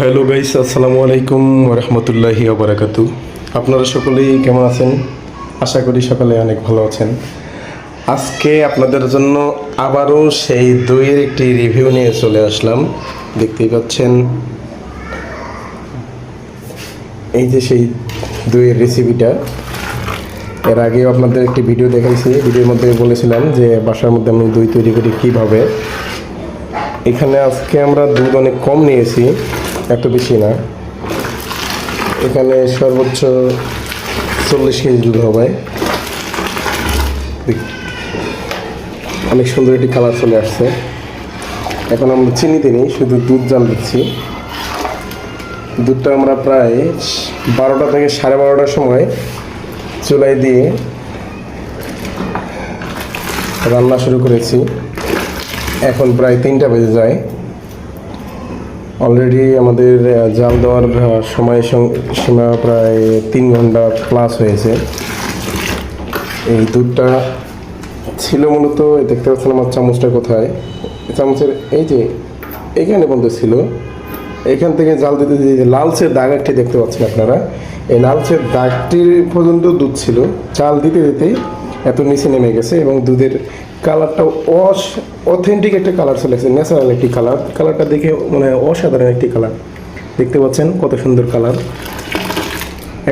Hello guys আসসালামু আলাইকুম রহমতুল্লাহি আবরাকাতু আপনারা সকলেই কেমন আছেন? আশা করি সকালে অনেক ভালো আছেন। আজকে আপনাদের জন্য আবারও সেই দইয়ের একটি রিভিউ নিয়ে চলে আসলাম। দেখতেই পাচ্ছেন, এই যে সেই দইয়ের রেসিপিটা এর আগেও আপনাদের একটি ভিডিও দেখাইছি। ভিডিওর মধ্যে বলেছিলাম যে বাসার মধ্যে আমি দই তৈরি করি কীভাবে। এখানে আজকে আমরা দুধ অনেক কম নিয়েছি। এত বেশি না। এখানে সর্বোচ্চ চল্লিশ কেজি দুধ হবে। অনেক সুন্দর একটি কালার চলে আসছে। এখন আমরা চিনি দিই শুধু দুধ জাল দিচ্ছি। দুধটা আমরা প্রায় বারোটা থেকে সাড়ে বারোটার সময় চুলাই দিয়ে রান্না শুরু করেছি। এখন প্রায় তিনটা বেজে যায়। অলরেডি আমাদের জাল দেওয়ার সময় সীমা প্রায় তিন ঘণ্টা প্লাস হয়েছে। এই দুধটা ছিল মূলত দেখতে পাচ্ছেন আমার চামচটা কোথায়? চামচের, এই যে এইখানে বন্ধ ছিল, এখান থেকে জাল দিতে দিতে লালচে দাগ একটি দেখতে পাচ্ছেন আপনারা, এই লালচে দাগটির পর্যন্ত দুধ ছিল। চাল দিতে দিতে এত নিচে নেমে গেছে এবং দুধের কালারটা অস অথেন্টিক একটা কালার চলে এসেছে ন্যাচারাল একটি কালার। কালারটা দেখে মানে অসাধারণ একটি কালার। দেখতে পাচ্ছেন কত সুন্দর কালার।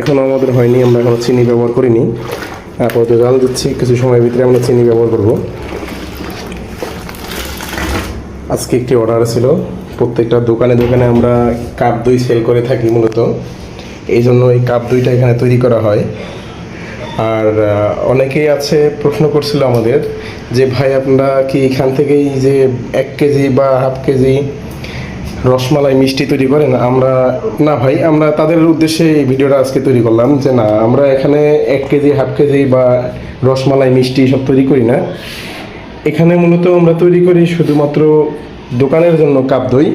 এখনও আমাদের হয়নি, আমরা এখনও চিনি ব্যবহার করিনি। আপাতত জাল দিচ্ছি, কিছু সময়ের ভিতরে আমরা চিনি ব্যবহার করব। আজকে একটি অর্ডার ছিল, প্রত্যেকটা দোকানে দোকানে আমরা কাপ দই সেল করে থাকি মূলত। এই জন্য এই কাপ দইটা এখানে তৈরি করা হয়। আর অনেকেই আছে, প্রশ্ন করছিল আমাদের যে, ভাই, আপনারা কি এখান থেকেই যে এক কেজি বা হাফ কেজি রসমালাই মিষ্টি তৈরি করেন? আমরা, না ভাই, আমরা তাদের উদ্দেশ্যে এই ভিডিওটা আজকে তৈরি করলাম যে, না, আমরা এখানে এক কেজি, হাফ কেজি বা রসমালাই মিষ্টি সব তৈরি করি না। এখানে মূলত আমরা তৈরি করি শুধুমাত্র দোকানের জন্য কাপ দই।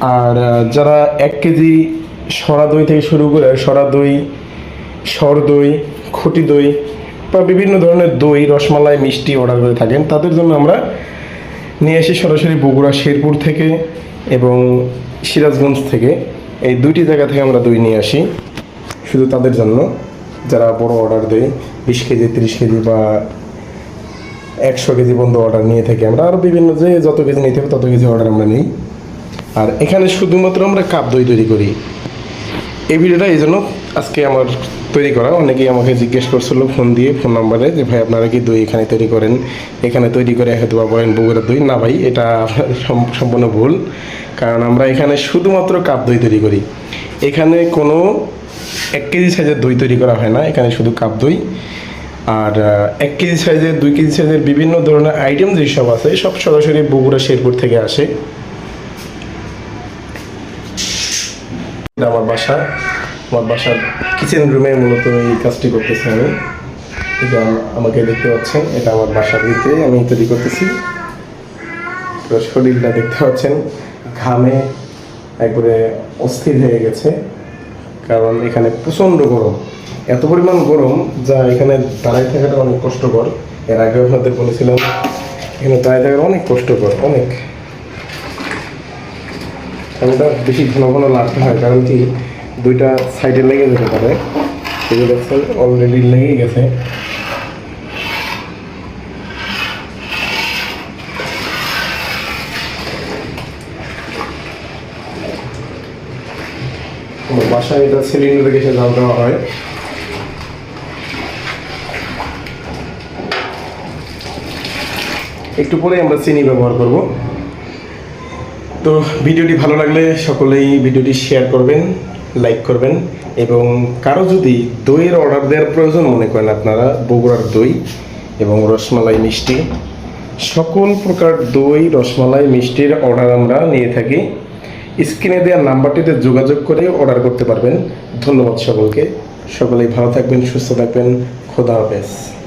আর, যারা এক কেজি সরা দই থেকে শুরু করে, সরা দই, সর দই খুঁটি দই বা বিভিন্ন ধরনের দই, রসমালাই, মিষ্টি অর্ডার করে থাকেন। তাদের জন্য আমরা নিয়ে আসি সরাসরি বগুড়া শেরপুর থেকে এবং সিরাজগঞ্জ থেকে। এই দুইটি জায়গা থেকে আমরা দই নিয়ে আসি। শুধু তাদের জন্য। যারা বড় অর্ডার দেয়, বিশ কেজি, তিরিশ কেজি বা একশো কেজি পর্যন্ত অর্ডার নিয়ে থাকি আমরা। আরও বিভিন্ন যে যত কেজি নিতে হবে তত কেজি অর্ডার আমরা নিই। আর এখানে শুধুমাত্র আমরা কাপ দই তৈরি করি। এই ভিডিওটা এই জন্য আজকে আমার তৈরি করা, অনেকেই আমাকে জিজ্ঞেস করছিল ফোন দিয়ে, ফোন নাম্বারে যে, ভাই, আপনারা কি দই এখানে তৈরি করেন? এখানে তৈরি করে হয়তো বা বলেন বগুড়ার দই। না ভাই, এটা সম- সম্পূর্ণ ভুল, কারণ আমরা এখানে শুধুমাত্র কাপ দই তৈরি করি। এখানে কোনো এক কেজি সাইজের দই তৈরি করা হয় না, এখানে শুধু কাপ দই। আর এক কেজি সাইজের, দুই কেজি সাইজের বিভিন্ন ধরনের আইটেম যেসব আছে, সব সরাসরি বগুড়া, শেরপুর থেকে আসে। আমার বাসা। আমার বাসার কিচেন রুমে মূলত এই কাজটি করতেছি আমি। যে আমাকে দেখতে পাচ্ছেন, এটা আমার বাসার ভিতরে আমি তৈরি করতেছি। শরীরটা দেখতে পাচ্ছেন, ঘামে একবারে অস্থির হয়ে গেছে, কারণ এখানে প্রচণ্ড গরম। এত পরিমাণ গরম যা এখানে দাঁড়ায় থাকাটা অনেক কষ্টকর। এর আগে আপনাদের বলেছিলাম, এখানে দাঁড়ায় থাকাটা অনেক কষ্টকর, অনেক। এটা বেশি ঘন ঘন লাগতে হয়, কারণ কি দুইটা সাইডে লেগে যেতে পারে। যে দেখছেন অলরেডি লেগে গেছে। বাসায় এটা সিলিন্ডারে গেছে জাল দেওয়া হয়। একটু পরে আমরা চিনি ব্যবহার করব। তো ভিডিওটি ভালো লাগলে সকলেই ভিডিওটি শেয়ার করবেন। লাইক করবেন। এবং কারও যদি দইয়ের অর্ডার দেওয়ার প্রয়োজন, মনে করেন আপনারা বগুড়ার দই এবং রসমালাই মিষ্টি, সকল প্রকার দই, রসমালাই, মিষ্টির অর্ডার আমরা নিয়ে থাকি। স্ক্রিনে দেওয়া নাম্বারটিতে যোগাযোগ করে অর্ডার করতে পারবেন। ধন্যবাদ সকলকে। সকলেই ভালো থাকবেন, সুস্থ থাকবেন। খোদা হাফেজ।